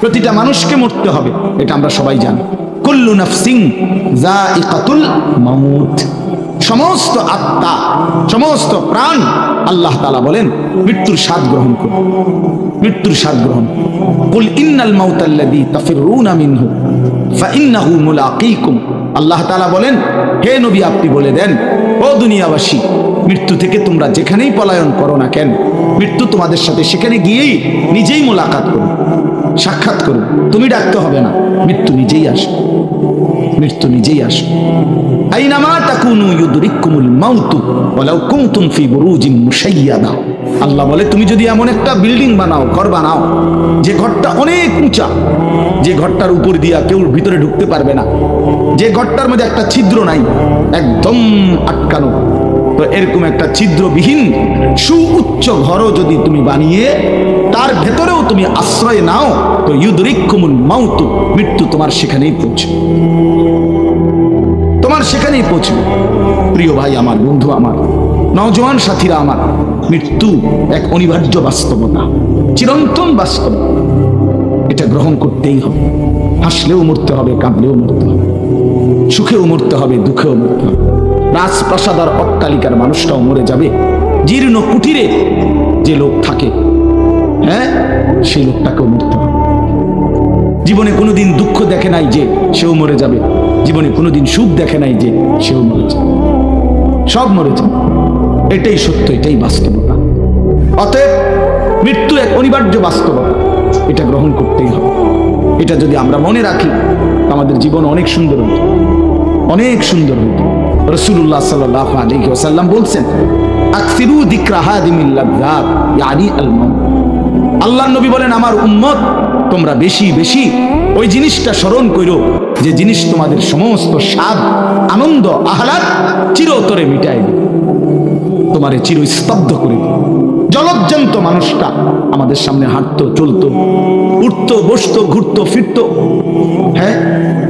প্রতিটা মানুষকে মরতে হবে, এটা আমরা সবাই জানি। কুল্লু নাফসিং যায়িকাতুল মাউত। সমস্ত আত্মা, সমস্ত প্রাণ আল্লাহ তালা বলেন, মৃত্যুর স্বাদ গ্রহণ করবে মৃত্যুর স্বাদ গ্রহণ। কুল ইন্নাল মাউতাল্লাযী তাফিরুনা মিনহু, ফাইন্নাহু মুলাকীকুম। আল্লাহ তালা বলেন, হে নবী, আপনি বলে দেন, ও দুনিয়াবাসী মৃত্যু থেকে তোমরা যেখানেই পলায়ন করো না কেন, মৃত্যু তোমাদের সাথে সেখানে গিয়েই নিজেই মোলাকাত করো, সাক্ষাৎ করো। তুমি ডাকতে হবে না, মৃত্যু নিজেই আসবে। মৃত্যু নিজেই আসবে। আইনামা তাকুনু ইউদরিকুমুল মাউতু ওয়ালাউ কুনতুম ফি বুরুজিন মুশাইয়াদা। আল্লাহ বলে, তুমি যদি এমন একটা বিল্ডিং বানাও, ঘর বানাও, যে ঘরটা অনেক উঁচা, যে ঘরটার উপর দিয়া কেউ ভিতরে ঢুকতে পারবে না, যে ঘরটার মধ্যে একটা ছিদ্র নাই, একদম আটকানো তো এরকম একটা ছিদ্রবিহীন সুউচ্চ ঘরও যদি তুমি বানিয়ে তার ভেতরেও তুমি আশ্রয় নাও, তো ইউদরিকুমুল মাউতু, মৃত্যু তোমার সেখানেই পৌঁছে। তোমার সেখানেই পৌঁছবে প্রিয় ভাই আমার, বন্ধু আমার, নওজোয়ান সাথীরা আমার, মৃত্যু এক অনিবার্য বাস্তবতা, চিরন্তন বাস্তব এটা গ্রহণ করতেই হবে। হাসলেও মরতে হবে, কাঁদলেও মরতে হবে। সুখেও মরতে হবে, দুঃখেও মরতে হবে। রাজপ্রাসাদ আর অট্টালিকার মানুষটাও মরে যাবে। জীর্ণ কুটিরে যে লোক থাকে হ্যাঁ সেই লোকটাকেও মরতে হবে। জীবনে কোনোদিন দুঃখ দেখে নাই যে সেও মরে যাবে। জীবনে কোনোদিন সুখ দেখে নাই যে সেও মরে যাবে। সব মরে যাবে। এটাই সত্য, এটাই বাস্তবতা। অতএব মৃত্যু এক অনিবার্য বাস্তবতা। এটা গ্রহণ করতেই হবে। এটা যদি আমরা মনে রাখি, আমাদের জীবন অনেক সুন্দর হতো। অনেক সুন্দর হতো। রসুল্লাহ সাল্লাহ আলী ওসাল্লাম বলছেন, আকসিরু আল্লাহ নবী বলেন, আমার উম্মত, তোমরা বেশি বেশি ওই জিনিসটা স্মরণ করো যে জিনিস তোমাদের সমস্ত স্বাদ, আনন্দ, আহ্লাদ চিরতরে মিটাই তোমারে চির স্তব্ধ করে জলজ্জন্ত মানুষটা আমাদের সামনে হাঁটতো, চলতো, উঠতো, বসতো, ঘুরতো, ফিরতো। হ্যাঁ?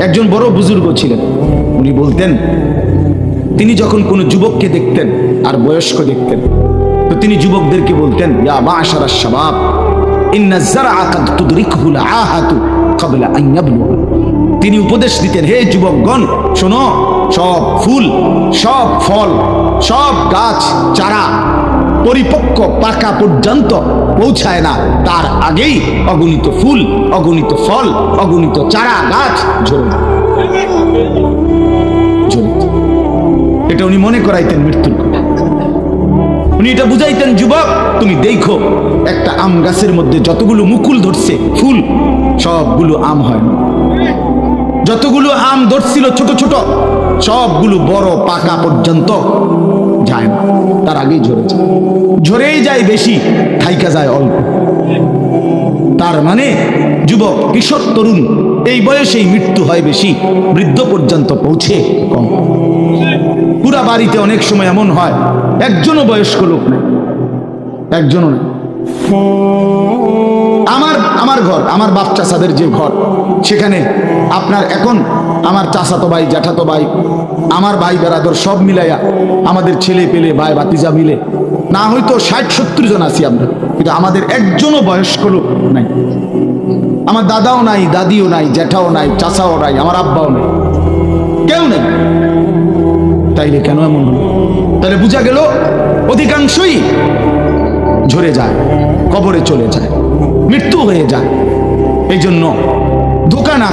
একজন বড় বুজুর্গ ছিলেন। উনি বলতেন, তিনি যখন কোনো যুবককে দেখতেন আর বয়স্ক দেখতেন, তো তিনি যুবকদেরকে বলতেন তিনি উপদেশ দিতেন, হে যুবকগণ, শোনো, সব ফুল, সব ফল, সব গাছ, চারা পরিপক্ক পাকা পর্যন্ত পৌঁছায় না। তার আগেই অগণিত ফুল, অগণিত ফল, অগণিত চারা গাছ ঝরে। এটা উনি মনে করাইতেন মৃত্যুর কথা। উনি এটা বুঝাইতেন, যুবক, তুমি দেখো, একটা আম গাছের মধ্যে যতগুলো মুকুল ধরছে, ফুল, সবগুলো আম হয় যতগুলো আম ধরছিল ছোট ছোট, সবগুলো বড় পাকা পর্যন্ত যায় না। তার আগেই ঝরে যায়। ঝরেই যায় বেশি, থাইকা যায় অল্প। তার মানে যুবক, কিশোর, তরুণ, এই বয়সেই মৃত্যু হয় বেশি, বৃদ্ধ পর্যন্ত পৌঁছে কম। পুরা বাড়িতে অনেক সময় এমন হয়, একজনও বয়স্ক লোক নেই, একজনও নেই। আমার আমার ঘর, আমার বাপ চাষাদের যে ঘর, সেখানে আপনার এখন আমার চাচাতো ভাই, জ্যাঠাতো ভাই, আমার ভাই বেড়াদর সব মিলাইয়া আমাদের ছেলে পেলে, ভাই বাতিজা মিলে, না হয়তো ষাট, সত্তর জন আছি আমরা, কিন্তু আমাদের একজনও বয়স্ক লোক নাই। আমার দাদাও নাই, দাদিও নাই, জ্যাঠাও নাই, চাচাও নাই, আমার আব্বাও নাই, কেউ নেই। তাইলে কেন এমন হলো? তাহলে বোঝা গেল, অধিকাংশই ঝরে যায়, কবরে চলে যায়। মৃত্যু হয়ে যায়। এই জন্য ধোকা না